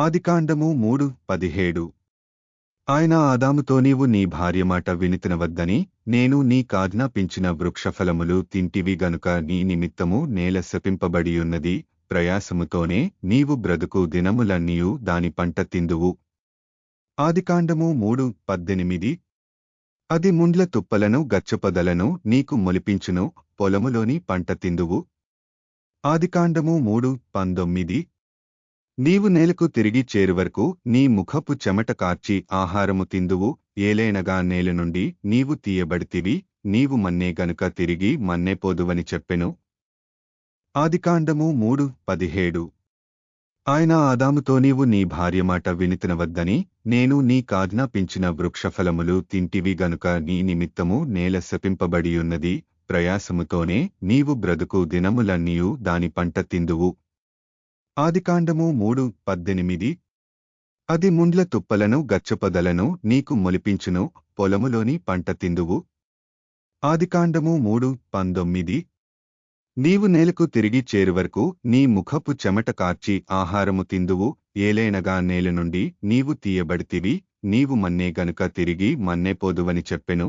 ఆదికాండము మూడు పదిహేడు. ఆయన ఆదాముతో నీవు నీ భార్య మాట వినితినవద్దని నేను నీ కాజ్ఞాపించిన వృక్షఫలములు తింటివి గనుక నీ నిమిత్తము నేల శపింపబడియున్నది ప్రయాసముతోనే నీవు బ్రతుకు దినములన్నీయు దాని పంట తిందువు. ఆదికాండము మూడు పద్దెనిమిది. అది ముండ్ల తుప్పలను గచ్చపదలను నీకు మొలిపించును పొలములోని పంట తిందువు. ఆదికాండము మూడు పంతొమ్మిది. నీవు నేలకు తిరిగి చేరువరకు నీ ముఖపు చెమట కార్చి ఆహారము తిందువు ఏలైనగా నేల నుండి నీవు తీయబడితివి నీవు మన్నే గనుక తిరిగి మన్నెపోదువని చెప్పెను. ఆదికాండము మూడు పదిహేడు. ఆయన ఆదాముతో నీవు నీ భార్య మాట వినితినవద్దని నేను నీ కాజ్ఞాపించిన వృక్షఫలములు తింటివి గనుక నీ నిమిత్తము నేల శపింపబడియున్నది ప్రయాసముతోనే నీవు బ్రతుకు దినములన్నీయు దాని పంట తిందువు. ఆదికాండము మూడు పద్దెనిమిది. అది ముండ్ల తుప్పలను గచ్చపొదలను నీకు మొలిపించును పొలములోని పంట తిందువు. ఆదికాండము మూడు పంతొమ్మిది. నీవు నేలకు తిరిగి చేరువరకు నీ ముఖపు చెమట కార్చి ఆహారము తిందువు. ఏలైనగా నేల నుండి నీవు తీయబడితివి నీవు మన్నే గనుక తిరిగి మన్నే పోదువని చెప్పెను.